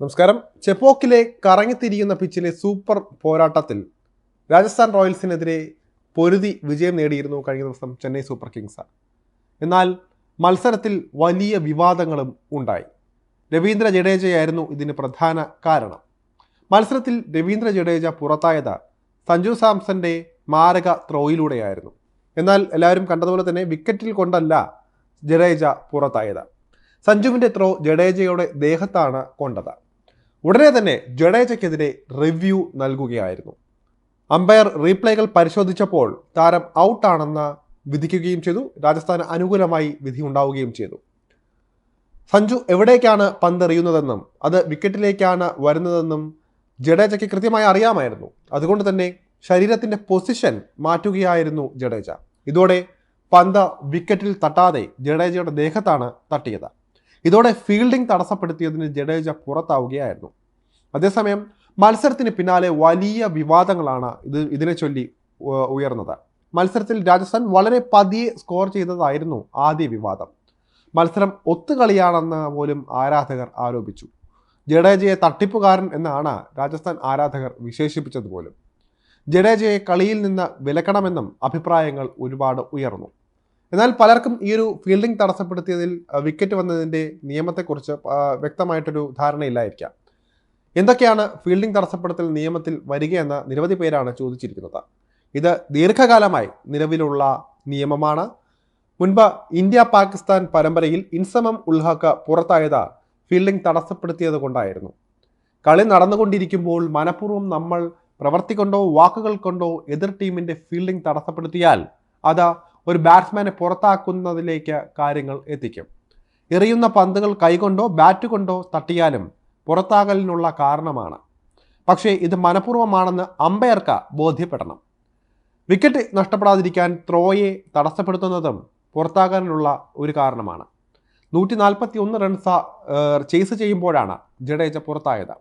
നമസ്കാരം. ചെപ്പോക്കിലെ കറങ്ങിത്തിരിയുന്ന പിച്ചിലെ സൂപ്പർ പോരാട്ടത്തിൽ രാജസ്ഥാൻ റോയൽസിനെതിരെ പൊരുതി വിജയം നേടിയിരുന്നു കഴിഞ്ഞ ദിവസം ചെന്നൈ സൂപ്പർ കിങ്സ്. എന്നാൽ മത്സരത്തിൽ വലിയ വിവാദങ്ങളും ഉണ്ടായി. രവീന്ദ്ര ജഡേജയായിരുന്നു ഇതിന് പ്രധാന കാരണം. മത്സരത്തിൽ രവീന്ദ്ര ജഡേജ പുറത്തായത് സഞ്ജു സാംസന്റെ മാരക ത്രോയിലൂടെയായിരുന്നു. എന്നാൽ എല്ലാവരും കണ്ടതുപോലെ തന്നെ വിക്കറ്റിൽ കൊണ്ടല്ല ജഡേജ പുറത്തായത്. സഞ്ജുവിന്റെ ത്രോ ജഡേജയുടെ ദേഹത്താണ് കൊണ്ടത്. ഉടനെ തന്നെ ജഡേജയ്ക്കെതിരെ റിവ്യൂ നൽകുകയായിരുന്നു. അമ്പയർ റീപ്ലേകൾ പരിശോധിച്ചപ്പോൾ താരം ഔട്ടാണെന്ന് വിധിക്കുകയും ചെയ്തു. രാജസ്ഥാന് അനുകൂലമായി വിധി ഉണ്ടാവുകയും ചെയ്തു. സഞ്ജു എവിടേക്കാണ് പന്തെറിയുന്നതെന്നും അത് വിക്കറ്റിലേക്കാണ് വരുന്നതെന്നും ജഡേജയ്ക്ക് കൃത്യമായി അറിയാമായിരുന്നു. അതുകൊണ്ട് തന്നെ ശരീരത്തിന്റെ പൊസിഷൻ മാറ്റുകയായിരുന്നു ജഡേജ. ഇതോടെ പന്ത് വിക്കറ്റിൽ തട്ടാതെ ജഡേജയുടെ ദേഹത്താണ് തട്ടിയത്. ഇതോടെ ഫീൽഡിംഗ് തടസ്സപ്പെടുത്തിയതിന് ജഡേജ പുറത്താവുകയായിരുന്നു. അതേസമയം മത്സരത്തിന് പിന്നാലെ വലിയ വിവാദങ്ങളാണ് ഇത് ഇതിനെ ചൊല്ലി ഉയർന്നത്. മത്സരത്തിൽ രാജസ്ഥാൻ വളരെ പതിയെ സ്കോർ ചെയ്തതായിരുന്നു ആദ്യ വിവാദം. മത്സരം ഒത്തുകളിയാണെന്ന് പോലും ആരാധകർ ആരോപിച്ചു. ജഡേജയെ തട്ടിപ്പുകാരൻ എന്നാണ് രാജസ്ഥാൻ ആരാധകർ വിശേഷിപ്പിച്ചത് പോലും. ജഡേജയെ കളിയിൽ നിന്ന് വിലക്കണമെന്നും അഭിപ്രായങ്ങൾ ഒരുപാട് ഉയർന്നു. എന്നാൽ പലർക്കും ഈ ഒരു ഫീൽഡിംഗ് തടസ്സപ്പെടുത്തിയതിൽ വിക്കറ്റ് വന്നതിന്റെ നിയമത്തെക്കുറിച്ച് വ്യക്തമായിട്ടൊരു ധാരണയില്ലായിരിക്കാം. എന്തൊക്കെയാണ് ഫീൽഡിംഗ് തടസ്സപ്പെടുത്തൽ നിയമത്തിൽ വരികയെന്ന നിരവധി പേരാണ് ചോദിച്ചിരിക്കുന്നത്. ഇത് ദീർഘകാലമായി നിലവിലുള്ള നിയമമാണ്. മുൻപ് ഇന്ത്യ പാകിസ്ഥാൻ പരമ്പരയിൽ ഇൻസമം ഉൽഹക്ക പുറത്തായത് ഫീൽഡിംഗ് തടസ്സപ്പെടുത്തിയത് കൊണ്ടായിരുന്നു. കളി നടന്നുകൊണ്ടിരിക്കുമ്പോൾ മനഃപൂർവം നമ്മൾ പ്രവർത്തി കൊണ്ടോ വാക്കുകൾ കൊണ്ടോ എതിർ ടീമിന്റെ ഫീൽഡിംഗ് തടസ്സപ്പെടുത്തിയാൽ അത് ഒരു ബാറ്റ്സ്മാനെ പുറത്താക്കുന്നതിലേക്ക് കാര്യങ്ങൾ എത്തിക്കും. എറിയുന്ന പന്തുകൾ കൈകൊണ്ടോ ബാറ്റ് കൊണ്ടോ തട്ടിയാലും പുറത്താകലിനുള്ള കാരണമാണ്. പക്ഷേ ഇത് മനഃപൂർവമാണെന്ന് അമ്പയർക്ക് ബോധ്യപ്പെടണം. വിക്കറ്റ് നഷ്ടപ്പെടാതിരിക്കാൻ ത്രോയെ തടസ്സപ്പെടുത്തുന്നതും പുറത്താകാനുള്ള ഒരു കാരണമാണ്. നൂറ്റി നാൽപ്പത്തി ഒന്ന് റൺസ് ചേസ് ചെയ്യുമ്പോഴാണ് ജഡേജ പുറത്തായത്.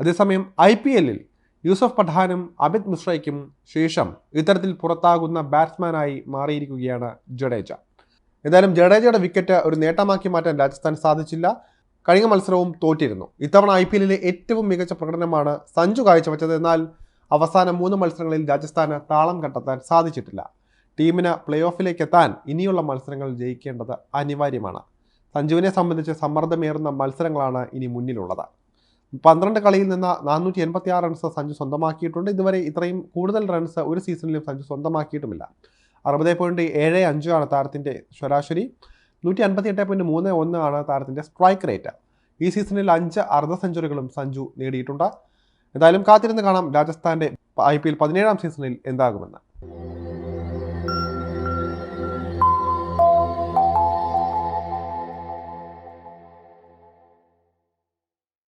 അതേസമയം ഐ പി എല്ലിൽ യൂസഫ് പഠാനും അമിത് മിശ്രയ്ക്കും ശേഷം ഇത്തരത്തിൽ പുറത്താകുന്ന ബാറ്റ്സ്മാനായി മാറിയിരിക്കുകയാണ് ജഡേജ. എന്തായാലും ജഡേജയുടെ വിക്കറ്റ് ഒരു നേട്ടമാക്കി മാറ്റാൻ രാജസ്ഥാൻ സാധിച്ചില്ല. കഴിഞ്ഞ മത്സരവും തോറ്റിരുന്നു. ഇത്തവണ ഐ പി എല്ലിലെ ഏറ്റവും മികച്ച പ്രകടനമാണ് സഞ്ജു കാഴ്ചവെച്ചത്. എന്നാൽ അവസാന മൂന്ന് മത്സരങ്ങളിൽ രാജസ്ഥാന് താളം കണ്ടെത്താൻ സാധിച്ചിട്ടില്ല. ടീമിന് പ്ലേ ഓഫിലേക്ക് എത്താൻ ഇനിയുള്ള മത്സരങ്ങൾ ജയിക്കേണ്ടത് അനിവാര്യമാണ്. സഞ്ജുവിനെ സംബന്ധിച്ച് സമ്മർദ്ദമേറുന്ന മത്സരങ്ങളാണ് ഇനി മുന്നിലുള്ളത്. പന്ത്രണ്ട് കളിയിൽ നിന്ന് നാനൂറ്റി എൺപത്തി ആറ് റൺസ് സഞ്ജു സ്വന്തമാക്കിയിട്ടുണ്ട്. ഇതുവരെ ഇത്രയും കൂടുതൽ റൺസ് ഒരു സീസണിലും സഞ്ജു സ്വന്തമാക്കിയിട്ടുമില്ല. അറുപത് പോയിന്റ് ഏഴ് അഞ്ചാണ് താരത്തിന്റെ ശരാശരി. നൂറ്റി അൻപത്തി എട്ട് പോയിന്റ് മൂന്ന് ഒന്ന് ആണ് താരത്തിന്റെ സ്ട്രൈക്ക് റേറ്റ് ഈ സീസണിൽ അഞ്ച് അർദ്ധ സെഞ്ചുറികളും സഞ്ജു നേടിയിട്ടുണ്ട്. എന്തായാലും കാത്തിരുന്ന് കാണാം. രാജസ്ഥാന്റെ ഐ പി എൽ പതിനേഴാം സീസണിൽ എന്താകുമെന്ന്.